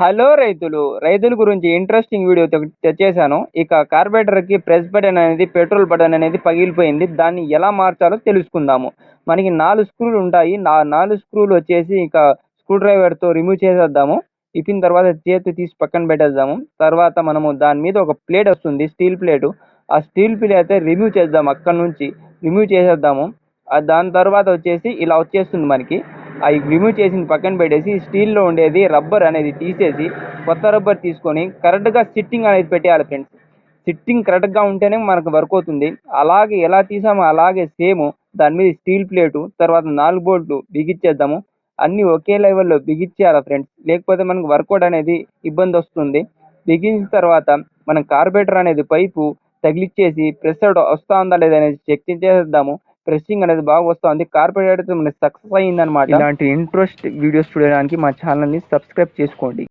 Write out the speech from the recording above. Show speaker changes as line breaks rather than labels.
Hello రైతులు రైతుల గురించి ఇంట్రెస్టింగ్ వీడియో తె- తెచ్చేసాను ఇక కార్బేటర్కి ప్రెస్ బటన్ అనేది పెట్రోల్ బటన్ అనేది పగిలిపోయింది. దాన్ని ఎలా మార్చాలో తెలుసుకుందాము. మనకి నాలుగు స్క్రూలు ఉంటాయి. నా నాలుగు స్క్రూలు వచ్చేసి ఇక స్క్రూ డ్రైవర్తో రిమూవ్ చేసేద్దాము. ఇప్పిన తర్వాత చేతి తీసి పక్కన పెట్టేద్దాము. తర్వాత మనము దాని మీద ఒక ప్లేట్ వస్తుంది స్టీల్ ప్లేటు ఆ స్టీల్ ప్లేట్ అయితే రిమూవ్ చేద్దాం అక్కడ నుంచి. రిమూవ్ చేసేద్దాము. దాని తర్వాత వచ్చేసి ఇలా వచ్చేస్తుంది మనకి. అవి రిమూవ్ చేసి పక్కన పెట్టేసి స్టీల్లో ఉండేది రబ్బర్ అనేది తీసేసి కొత్త రబ్బర్ తీసుకొని కరెక్ట్గా సిట్టింగ్ అనేది పెట్టేయాలి ఫ్రెండ్స్. సిట్టింగ్ కరెక్ట్గా ఉంటేనే మనకు వర్క్ అవుతుంది. అలాగే ఎలా తీసామో అలాగే సేమ్ దాని మీద స్టీల్ ప్లేటు తర్వాత నాలుగు బోల్ట్లు బిగించేద్దాము. అన్నీ ఒకే లెవెల్లో బిగించేయాలి ఫ్రెండ్స్. లేకపోతే మనకు వర్కౌట్ అనేది ఇబ్బంది వస్తుంది. బిగించిన తర్వాత మనం కార్బేటర్ అనేది పైపు తగిలిచ్చేసి ప్రెస్ వస్తుందా లేదా అనేది చెక్ చేసేద్దాము. ప్రెస్సింగ్ అనేది బాగా వస్తుంది. కార్పొరేట్ మనకి సక్సెస్ అయ్యిందనమాట ఇలాంటి ఇంట్రెస్ట్ వీడియోస్ చూడడానికి మా ఛానల్ని సబ్స్క్రైబ్ చేసుకోండి.